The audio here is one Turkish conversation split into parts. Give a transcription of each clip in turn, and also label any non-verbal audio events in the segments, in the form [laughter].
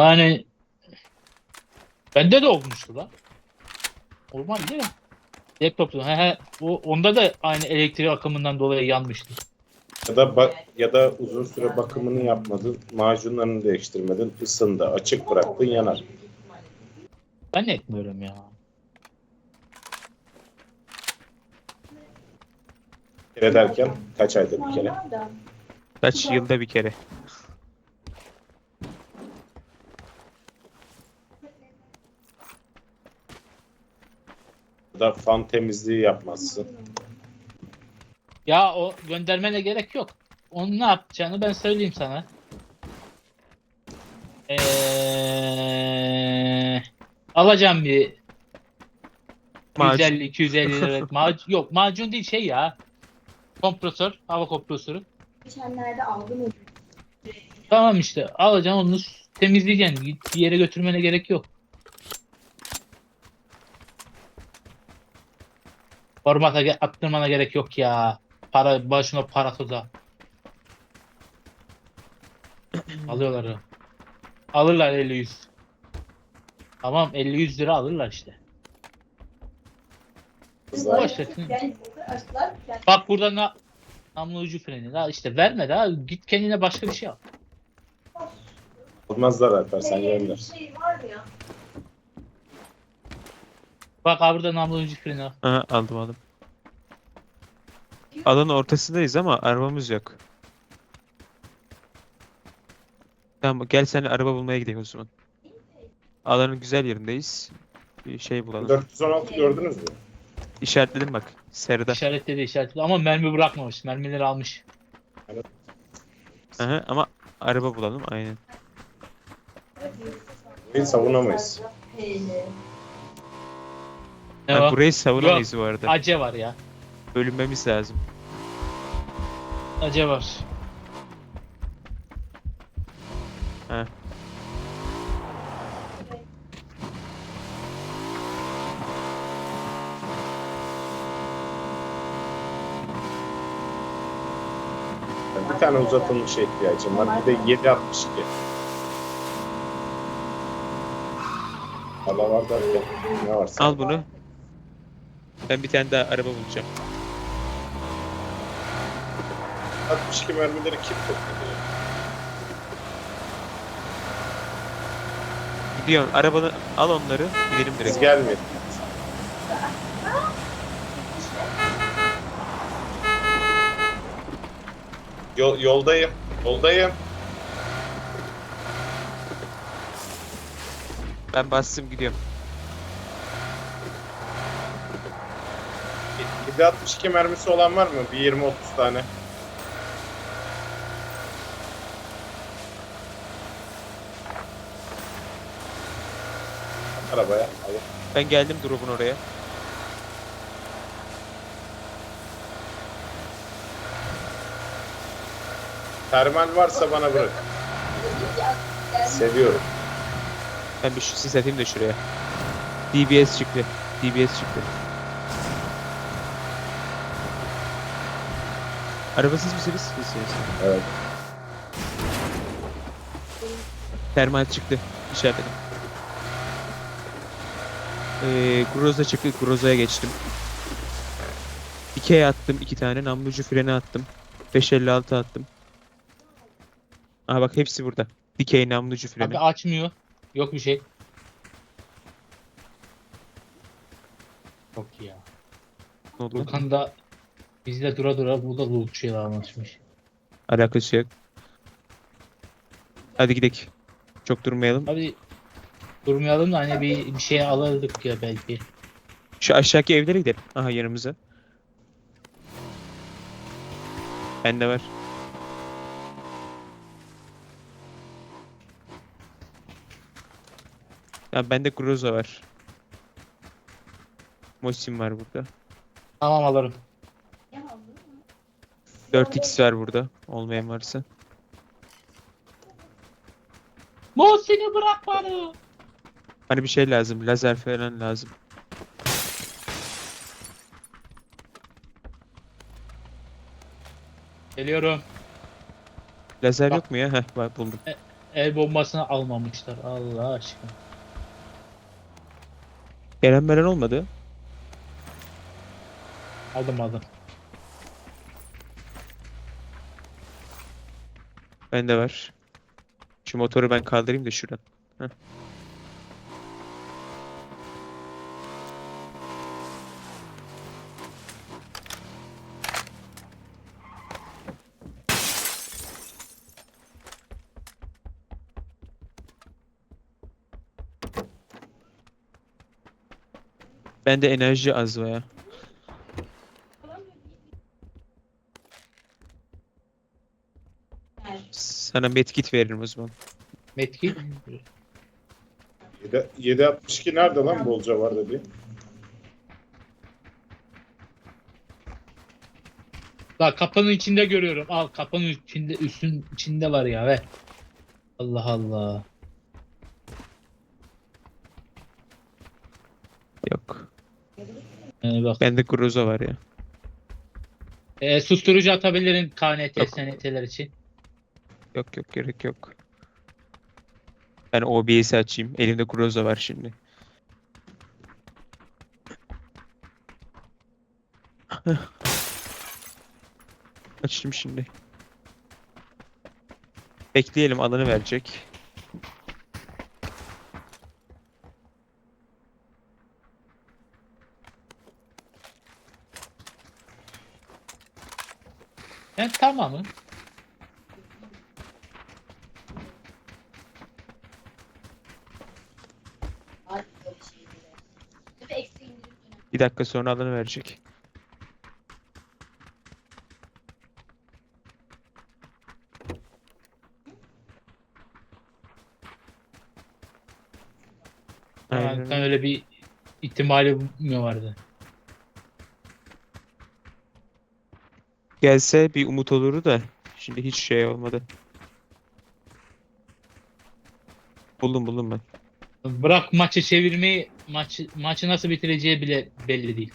Yani bende de olmuştu lan. Olmaz değil mi? Laptopta. He he. O, onda da aynı elektrik akımından dolayı yanmıştı. Ya da ba- ya da uzun süre bakımını yapmadın, macunlarını değiştirmedin, ısındı, açık bıraktın yanar. Ben etmiyorum ya. Kere derken kaç ayda bir kere? Kaç yılda bir kere. Da fan temizliği yapmazsın. Ya o göndermene gerek yok. Onun ne yapacağını ben söyleyeyim sana. Ee, alacağım bir Macun. 150 250 lira [laughs] macun yok macun değil şey ya. Kompresör, hava kompresörü. Geçenlerde aldım onu. Tamam işte alacaksın onu temizleyeceksin. Bir yere götürmene gerek yok. Formata ge- attırmana gerek yok ya. Para başına para tuza. [clears throat] Alıyorlar. Alırlar 50 100. Tamam 50 100 lira alırlar işte. Boş ver. Yani açtılar. Yani Bak burada na namlu ucu freni. Daha işte verme daha git kendine başka bir şey al. olmazlar Alper sen gönder. şey var mı ya? Bak abi burada namlu ucu freni al. Aha, aldım aldım. Alanın ortasındayız ama arabamız yok. Tamam gel sen araba bulmaya gidelim o zaman. Alanın güzel yerindeyiz. Bir şey bulalım. 416 gördünüz mü? İşaretledim bak. Serida. İşaretledi işaretledi ama mermi bırakmamış. Mermileri almış. Aha, ama araba bulalım aynen. Burayı savunamayız. Ne Ha, o? burayı savunamayız bu arada. Ace var ya. Bölünmemiz lazım. Ace var. Ha. Bir tane uzatılmış ihtiyacım var. Bir de 762. Hala var derken ne varsa. Al bunu. Ben bir tane daha araba bulacağım. 62 mermileri kim topladı? Gidiyorsun. Arabanı al onları. Gidelim Biz direkt. gelmedik. Yol, yoldayım. Yoldayım. Ben bastım gidiyorum. 762 mermisi olan var mı? Bir 20-30 tane. Arabaya. Alın. Ben geldim drop'un oraya. Termal varsa bana bırak. Seviyorum. Ben bir şu sis atayım da şuraya. DBS çıktı. DBS çıktı. Arabasız mısınız? Sizsiniz. Evet. Termal çıktı. İşaretledim. Ee, Groza çıktı. Groza'ya geçtim. Dikey attım iki tane. Namlucu freni attım. 556 attım. Aha bak hepsi burada. Dikey namlucu freni. Abi açmıyor. Yok bir şey. Çok iyi ya. Ne oldu? lan? Furkan da bizde dura dura burada loot şeyler anlatmış. Alakası yok. Hadi gidelim. Çok durmayalım. Abi durmayalım da hani bir, bir şey alırdık ya belki. Şu aşağıki evlere gidelim. Aha yanımıza. Bende var. Ya bende Groza var. Mosin var burada. Tamam alırım. 4x var burada. Olmayan varsa. Muhsin'i bırak bana. Hani bir şey lazım. Lazer falan lazım. Geliyorum. Lazer Bak. yok mu ya? Heh var buldum. el bombasını almamışlar. Allah aşkına. Gelen melen olmadı. Aldım aldım. Bende var. Şu motoru ben kaldırayım da şuradan. Heh. Bende enerji az baya. Sana medkit veririm o zaman. Metki. 7, 762 nerede lan bolca var dedi. Bak kapının içinde görüyorum. Al kapının içinde üstün içinde var ya ve. Allah Allah. Yok. Yani bak. Bende Groza var ya. E, susturucu atabilirim KNT Yok. SNT'ler için. Yok yok gerek yok. Ben OBS'i açayım. Elimde Groza var şimdi. [laughs] Açtım şimdi. Bekleyelim alanı verecek. Ben tamamım. Bir dakika sonra alanı verecek. Aynen öyle bir ihtimali mi vardı? Gelse bir umut olurdu da şimdi hiç şey olmadı. Buldum buldum ben. Bırak maçı çevirmeyi, maçı, maçı nasıl bitireceği bile belli değil.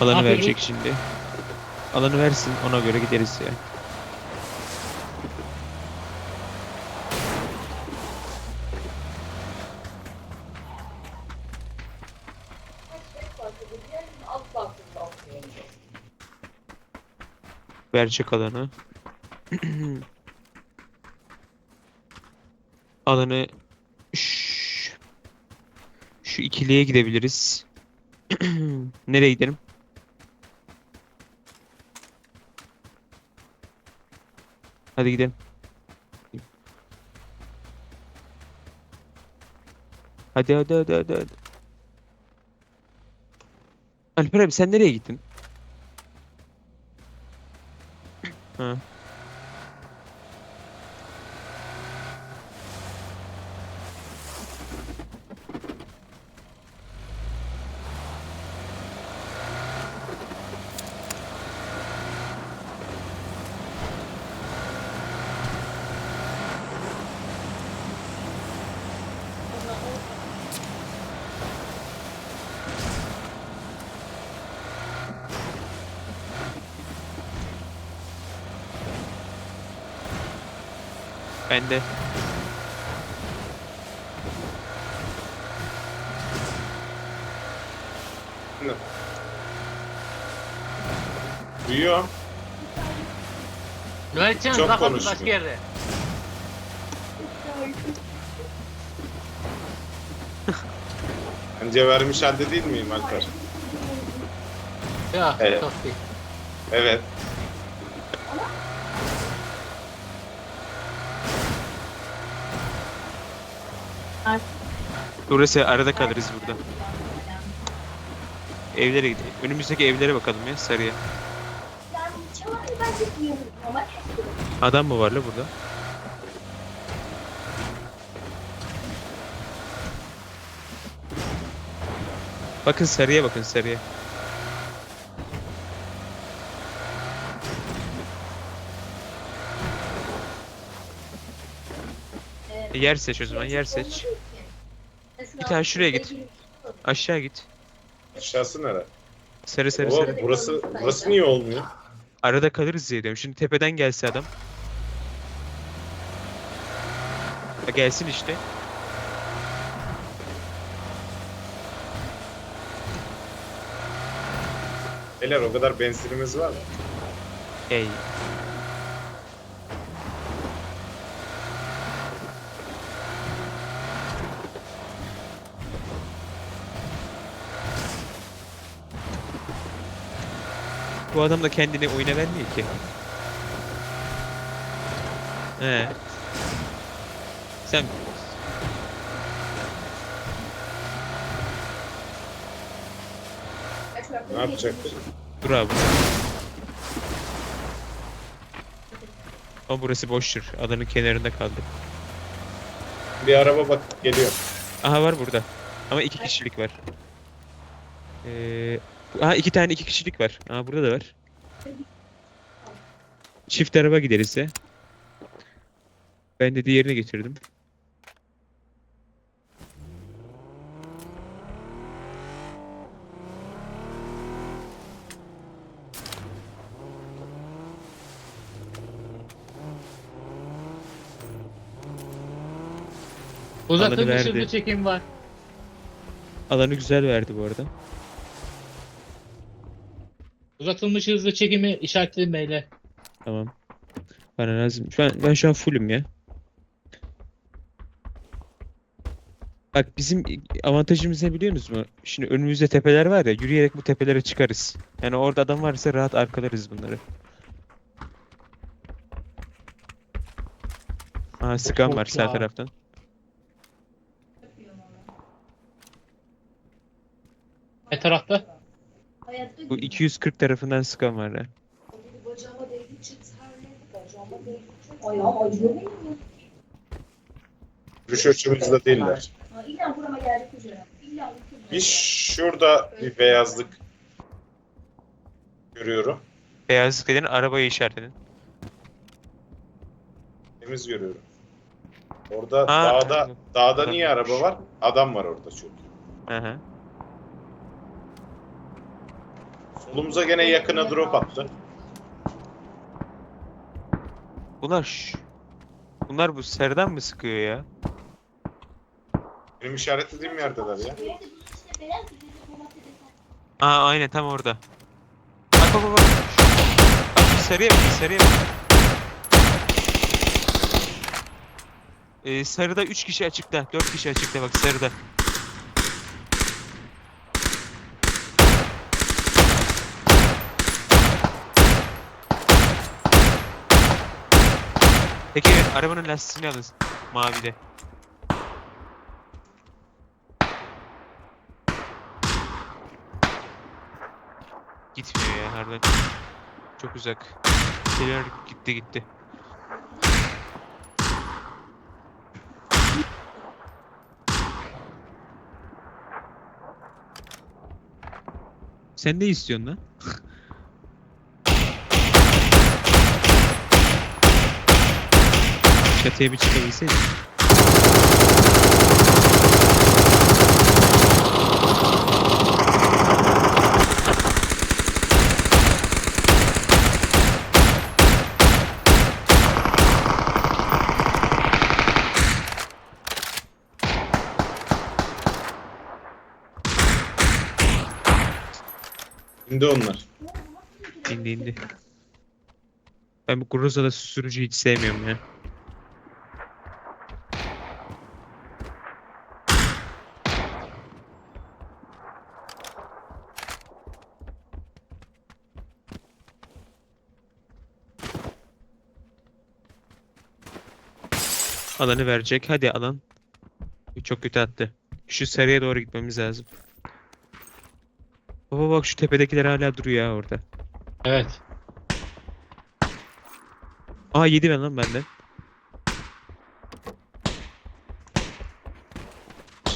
Alanı yapıyoruz? verecek şimdi. Alanı versin ona göre gideriz ya. Verecek alanı. [clears throat] Alanı şu, ikiliye gidebiliriz. [clears throat] Nereye gidelim? Hadi gidelim. Hadi hadi hadi hadi hadi. Alper abi sen nereye gittin? [clears throat] Ha. Ben de. Duyuyor. Mehmetcan Çok bak oğlum konuşuyor. başka yerde. Bence vermiş halde değil miyim Alper? Ya Evet. çok değil. Evet. Burası arada kalırız burada. Evlere gidelim. Önümüzdeki evlere bakalım ya sarıya. Adam mı var la burada? Bakın sarıya bakın sarıya. Yer seç o zaman yer seç. Tane şuraya git. Aşağı git. Aşağısı nere? Sarı sarı Baba sarı. burası burası niye olmuyor? Arada kalırız diye diyorum. Şimdi tepeden gelse adam. Ha, gelsin işte. Beyler o kadar benzinimiz var mı? Ey. Bu adam da kendini oyuna vermiyor ki. He. Sen Ne yapacak? dur abi. Ama burası boştur. Adanın kenarında kaldı. Bir araba bak geliyor. Aha var burada. Ama iki kişilik var. Ee, aha iki tane iki kişilik var. Aha burada da var. Çift araba gideriz ya. Ben de diğerini getirdim. Uzatılmış verdi. hızlı çekim var. Alanı güzel verdi bu arada. Uzatılmış hızlı çekimi işaretledim meyle. Tamam. Bana lazım. Şu an, ben şu an fullüm ya. Bak bizim avantajımız ne biliyor musunuz mu? Şimdi önümüzde tepeler var ya yürüyerek bu tepelere çıkarız. Yani orada adam varsa rahat arkalarız bunları. Aha sıkan var sağ ya. taraftan. Ne tarafta? Bu 240 tarafından sıkan var ya. bacağıma değdi çıt terledi. Bacağıma değdi çıt. Ayağım acıyor benim. Görüş değiller. İlla burama gelecek hocam. İlla unuturum. Bir şurada bir beyazlık görüyorum. Beyazlık dediğin arabayı işaret edin. Temiz görüyorum. Orada Ha, dağda dağda niye araba var? Adam var orada çünkü. Hı hı. Solumuza gene yakına drop attı. Bunlar şş. Bunlar bu serden mi sıkıyor ya? Benim işaretlediğim yerdeler ya. Aa aynen tam orada. Bak bak bak. bak. Bak bir sarıya bak bir sarıya bak. Ee, sarıda 3 kişi açıkta. 4 kişi açıkta bak sarıda. Peki arabanın lastiğini alın. Mavide. Gitmiyor ya harbiden. Çok uzak. Şeyler gitti gitti. Sen ne istiyorsun lan? Çatıya bir çıkabilseydin. Şimdi onlar. İndi indi. Ben bu Groza'da sürücüyü hiç sevmiyorum ya. Alanı verecek. Hadi alan. Çok kötü attı. Şu sarıya doğru gitmemiz lazım. Baba bak şu tepedekiler hala duruyor ya orada. Evet. Aa yedi ben lan benden.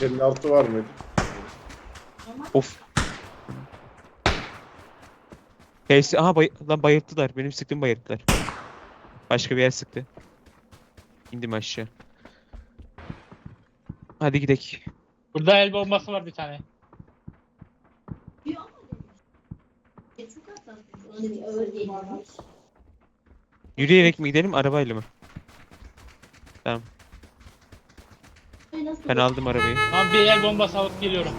56 var mıydı? Of. Hepsi aha bay lan bayılttılar. Benim sıktığım bayılttılar. Başka bir yer sıktı. İndim aşağı. Hadi gidek. Burada el bombası var bir tane. Yürüyerek mi gidelim arabayla mı? Nasıl Ben aldım arabayı. Tamam bir el bombası alıp geliyorum.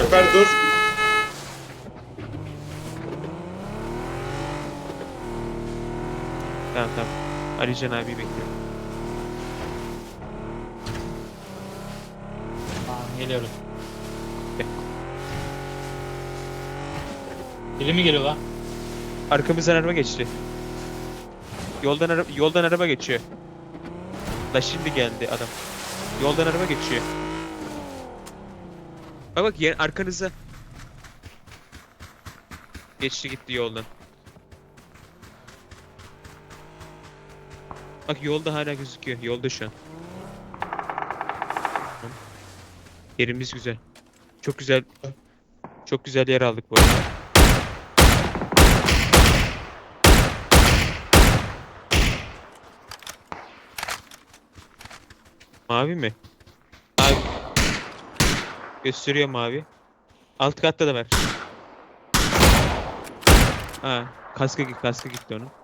Alper dur. Tamam tamam. Ali Can abi bekliyorum. Tamam geliyorum. Gel. Biri mi geliyor lan? Arkamızdan araba geçti. Yoldan ara yoldan araba geçiyor. Da şimdi geldi adam. Yoldan araba geçiyor. Bak bak yer arkanıza. Geçti gitti yoldan. Bak yolda hala gözüküyor. Yolda şu an. Yerimiz güzel. Çok güzel. Çok güzel yer aldık bu arada. Mavi mi? Mavi. Gösteriyor mavi. Alt katta da var. Ha, kaskı kaskı gitti onun.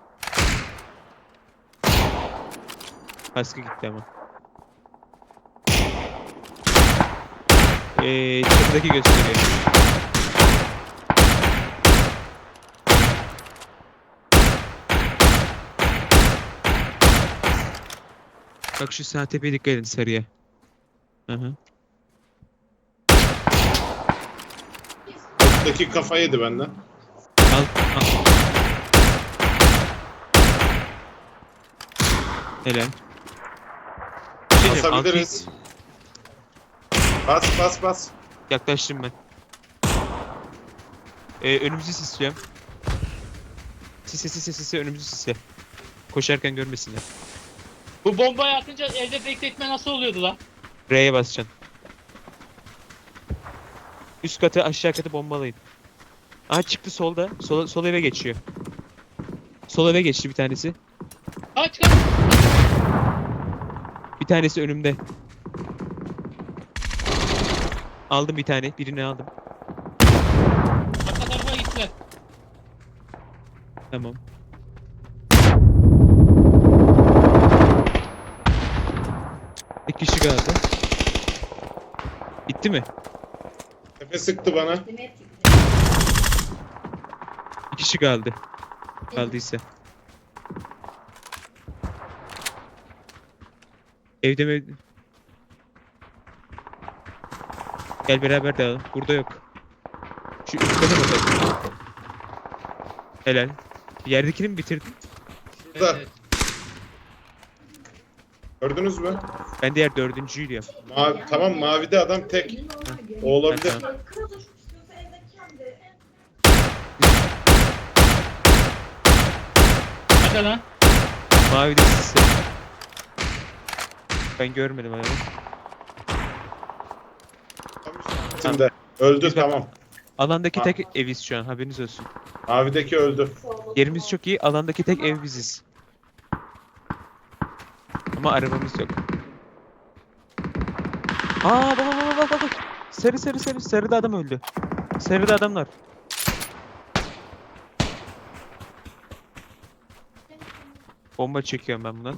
Kaskı gitti ama. Ee, çatıdaki gösteriyor. Bak şu sağ tepeye dikkat edin sarıya. Hı hı. Alttaki kafa yedi benden. Al, al. Helal. Basabiliriz. Bas bas bas. Yaklaştım ben. Ee, önümüzü sisliyorum. Sise sise sise önümüzü sisle. Koşarken görmesinler. Bu bombayı atınca elde bekletme nasıl oluyordu lan? R'ye basacaksın. Üst katı aşağı katı bombalayın. Aha çıktı solda. Sol, sol eve geçiyor. Sol eve geçti bir tanesi. Kaç kaç. Bir tanesi önümde. Aldım bir tane. Birini aldım. Arka tarafa gittiler. Tamam. Bir kişi kaldı. Bitti mi? Tepe sıktı bana. Demek ki- Bir kişi kaldı. Kaldıysa. Evde mi? Gel beraber dağılalım. Burada yok. Şu üst kata bakalım. Helal. Yerdekini mi bitirdin? Şurada. Evet. Gördünüz mü? Ben diğer dördüncüyü diyorum. Mavi, tamam mavide adam tek. O olabilir. Ha, tamam. Hadi lan. Mavi de sisi. Ben görmedim adamı. Şimdi öldü Biz bak- tamam. Alandaki Ha. tek eviz şu an haberiniz olsun. Mavideki öldü. Yerimiz çok iyi. Alandaki tek ev biziz. Ama arabamız yok. Aa baba baba baba baba. Sarı sarı sarı. Sarıda adam öldü. Sarıda adamlar. Bomba çekiyorum ben buna.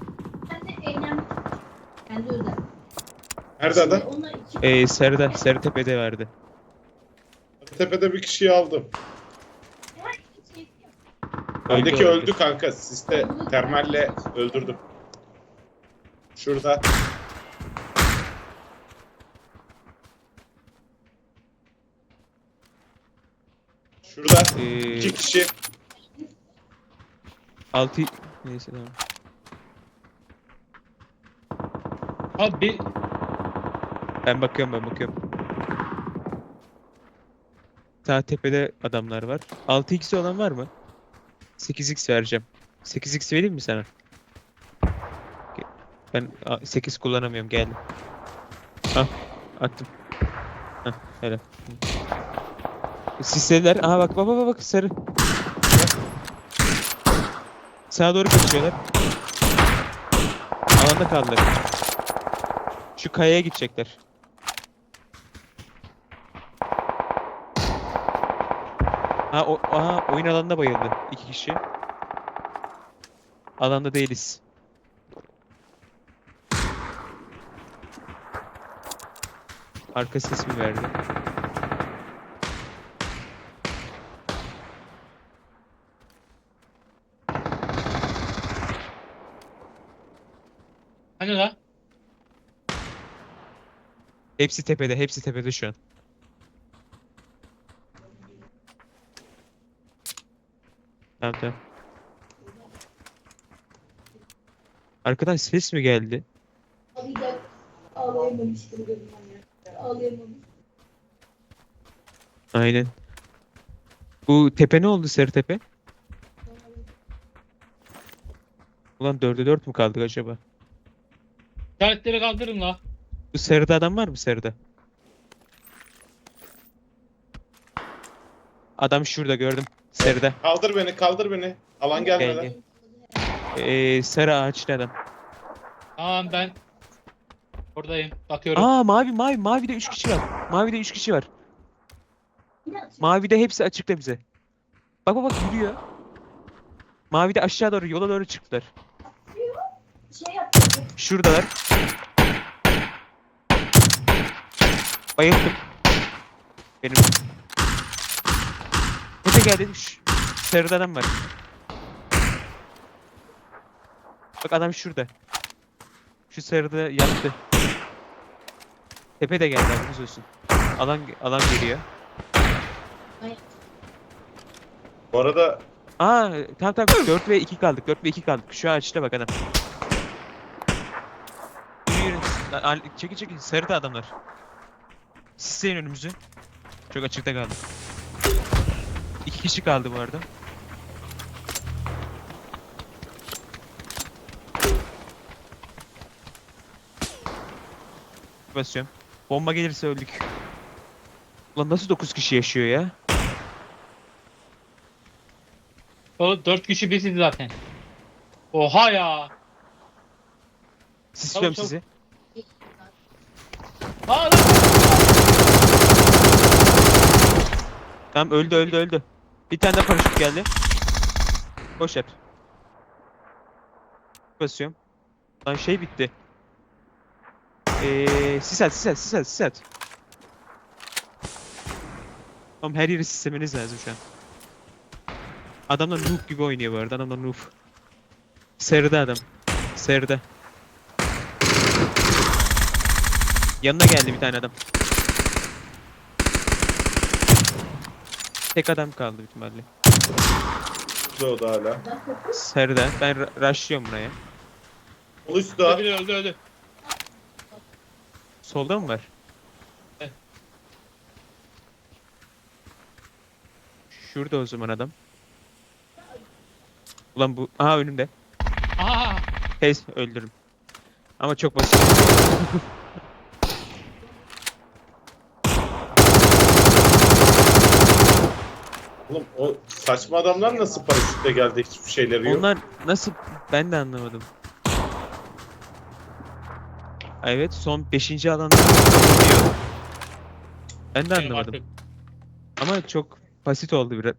Kendi özel. Nerede adam? Ee, sarıda. Sarı tepede verdi. Tepede bir kişiyi aldım. Şey Öndeki öldü. öldü kanka. Siste termalle öldürdüm. Şurada. Şurada. Ee, iki kişi. altı... Neyse tamam. Abi bir Ben bakıyorum ben bakıyorum. Sağ tepede adamlar var. 6x olan var mı? 8x vereceğim. 8x vereyim mi sana? Ben a, 8 kullanamıyorum geldim. Al attım. Hah helal. Sislediler. Aha bak bak bak bak sarı. Sağa doğru kaçıyorlar. Alanda kaldılar. Şu kayaya gidecekler. Ha o aha oyun alanında bayıldı. iki kişi. Alanda değiliz. Arka ses mi verdi? Hani la? Hepsi tepede, hepsi tepede şu an. Tamam tamam. Arkadan ses mi geldi? Aynen. Bu tepe ne oldu sarı tepe? Ulan 4'e 4 mü kaldık acaba? İşaretleri kaldırın la. Bu sarıda adam var mı sarıda? Adam şurada gördüm. Sarıda. Kaldır beni, kaldır beni. Alan Gel, gelmeden. gel. Ee, sarı ağaçlı adam. Tamam ben oradayım. Bakıyorum. Aa mavi mavi mavide 3 kişi var. Mavide 3 kişi var. Mavide hepsi açıkta bize. Bak bak bak yürüyor. Mavide aşağı doğru yola doğru çıktılar. Şey yaptı. Şuradalar. Bayıldım. Benim. Öte geldi. Sarıda adam var. Bak adam şurada. Şu sarıda yattı. Tepe de geldi haberiniz olsun. Alan alan geliyor. Bu arada Aa tamam tamam 4 ve 2 kaldık. 4 ve 2 kaldık. Şu ağaçta bak adam. Yürü yürü. Lan, al- Çekil çekil. Sarıda adamlar. Sisleyin önümüzü. Çok açıkta kaldı. İki kişi kaldı bu arada. Basıyorum. Bomba gelirse öldük. Ulan nasıl 9 kişi yaşıyor ya? O dört kişi biziz zaten. Oha ya. Sisliyorum çabuk. sizi. Aa lan. Tamam öldü öldü öldü. Bir tane de paraşüt geldi. Boş yap. Basıyorum. Lan şey bitti. Eee sis at sis at sis at sis at. Tamam her yeri sislemeniz lazım şu an. Adamlar noob gibi oynuyor bu arada. Adamlar noob. Sarıda adam. Sarıda. Yanına geldi bir tane adam. Tek adam kaldı büyük ihtimalle. o da hala. Sarıda. Ben ra- rushlıyorum buraya. Sol üstte. Öldü öldü öldü. Solda mı var? Evet. Şurada o zaman adam. Ulan bu... Aha önümde. Aha. Pes öldürürüm. Ama çok basit. [laughs] Oğlum o saçma adamlar nasıl paraşütle geldi hiçbir şeyleri yok. Onlar nasıl... Ben de anlamadım. Evet son 5. alanda. Ben de Benim anlamadım. Ama çok basit oldu biraz.